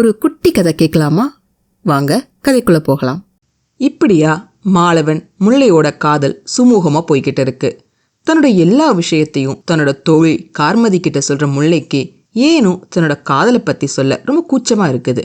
ஒரு குட்டி கதை கேட்கலாமா? வாங்க கதைக்குள்ள போகலாம். இப்படியா மாலவன் முல்லையோட காதல் சுமூகமா போய்கிட்டு இருக்கு. தன்னோட எல்லா விஷயத்தையும் தன்னோட தொழில் கார்மதி கிட்ட சொல்ற முல்லைக்கு ஏனும் தன்னோட காதலை பத்தி சொல்ல ரொம்ப கூச்சமா இருக்குது.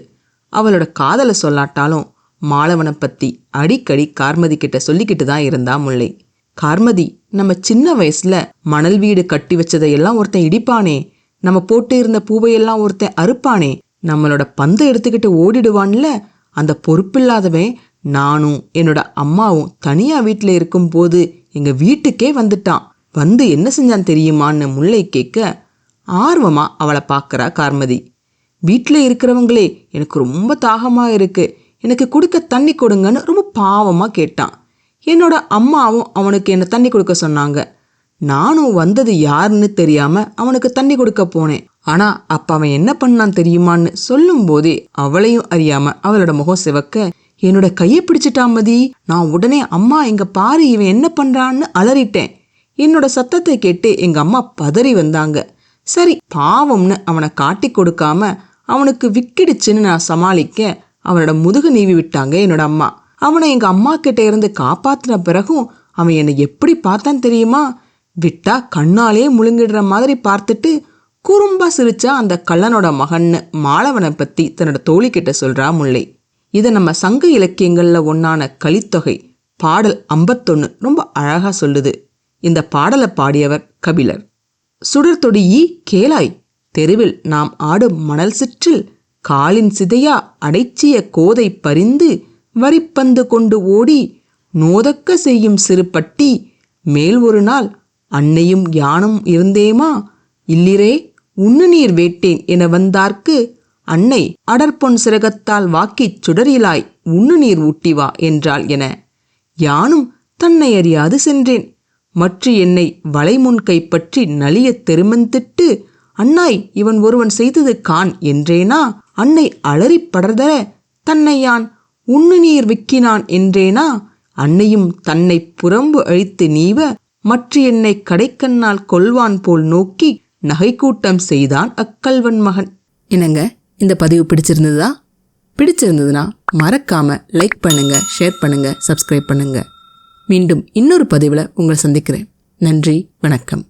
அவளோட காதலை சொல்லாட்டாலும் மாலவனை பத்தி அடிக்கடி கார்மதி கிட்ட சொல்லிக்கிட்டு தான் இருந்தா முல்லை. கார்மதி நம்ம சின்ன வயசுல மணல் வீடு கட்டி வச்சதையெல்லாம் ஒருத்தன் இடிப்பானே. நம்ம போட்டு இருந்த பூவையெல்லாம் ஒருத்தன் அறுப்பானே. நம்மளோட பந்தை எடுத்துக்கிட்டு ஓடிடுவான்ல அந்த பொறுப்பில்லாதவன் நானும் என்னோட அம்மாவும் தனியா வீட்டில் இருக்கும்போது எங்க வீட்டுக்கே வந்துட்டான். வந்து என்ன செஞ்சான் தெரியுமான்னு முல்லை கேட்க ஆர்வமா அவளை பார்க்கறா கார்மதி. வீட்டில் இருக்கிறவங்களே எனக்கு ரொம்ப தாகமாக இருக்கு. எனக்கு கொடுக்க தண்ணி கொடுங்கன்னு ரொம்ப பாவமாக கேட்டான். என்னோட அம்மாவும் அவனுக்கு என்ன தண்ணி கொடுக்க சொன்னாங்க. நானும் வந்தது யாருன்னு தெரியாம அவனுக்கு தண்ணி கொடுக்க போனேன். ஆனா அப்ப அவன் என்ன பண்ணான் தெரியுமான்னு சொல்லும் போதே அவளையும் அறியாம அவளோட முகம் சிவக்க என்னோட கையை பிடிச்சிட்டான் மதி. நான் உடனே அம்மா எங்க பாரு இவன் என்ன பண்றான்னு அலறிட்டேன். என்னோட சத்தத்தை கேட்டு எங்க அம்மா பதறி வந்தாங்க. சரி பாவம்னு அவனை காட்டி கொடுக்காம அவனுக்கு விக்கிடுச்சுன்னு நான் சமாளிக்க அவனோட முதுகு நீவி விட்டாங்க என்னோட அம்மா. அவனை எங்க அம்மா கிட்ட இருந்து காப்பாத்தின பிறகும் அவன் என்னை எப்படி பார்த்தான் தெரியுமா? விட்டா கண்ணாலே முழுங்கிடுற மாதிரி பார்த்துட்டு குறும்பா சிரிச்சா அந்த கள்ளனோட மகன்னு மாலவனை பத்தி தன்னோட தோழி கிட்ட சொல்றா முல்லை. இதை நம்ம சங்க இலக்கியங்கள்ல ஒன்னான கலித்தொகை பாடல் ஐம்பத்தொன்னு ரொம்ப அழகா சொல்லுது. இந்த பாடலை பாடியவர் கபிலர். சுடர் தொடியி கேளாய் தெருவில் நாம் ஆடும் மணல் சிற்றில் காலின் சிதையா அடைச்சிய கோதை பறிந்து வரிப்பந்து கொண்டு ஓடி நோதக்க செய்யும் சிறு பட்டி மேல் ஒரு நாள் அன்னையும் யானும் இருந்தேமா இல்லிரே? உண்ணு நீர் வேட்டேன் என வந்தார்க்கு அன்னை அடற்பொன் சிறகத்தால் வாக்கிச் சுடரிலாய் உண்ணு நீர் ஊட்டி வா என்றாள் என. யானும் தன்னை அறியாது சென்றேன். மற்ற என்னை வளைமுன் கைப்பற்றி நலியத் தெருமந்திட்டு அண்ணாய் இவன் ஒருவன் செய்தது கான் என்றேனா? அன்னை அலறிப் படர்தர தன்னை யான் உண்ணு நீர் விக்கினான் என்றேனா? அன்னையும் தன்னை புறம்பு அழித்து நீவ மற்ற என்னை கடைக்கண்ணால் கொல்வான் போல் நோக்கி நகைக்கூட்டம் செய்தான் அக்கல்வன் மகன். என்னங்க இந்த பதிவு பிடிச்சிருந்ததா? பிடிச்சிருந்ததுன்னா மறக்காம லைக் பண்ணுங்க ஷேர் பண்ணுங்க சப்ஸ்கிரைப் பண்ணுங்க. மீண்டும் இன்னொரு பதிவில் உங்களை சந்திக்கிறேன். நன்றி வணக்கம்.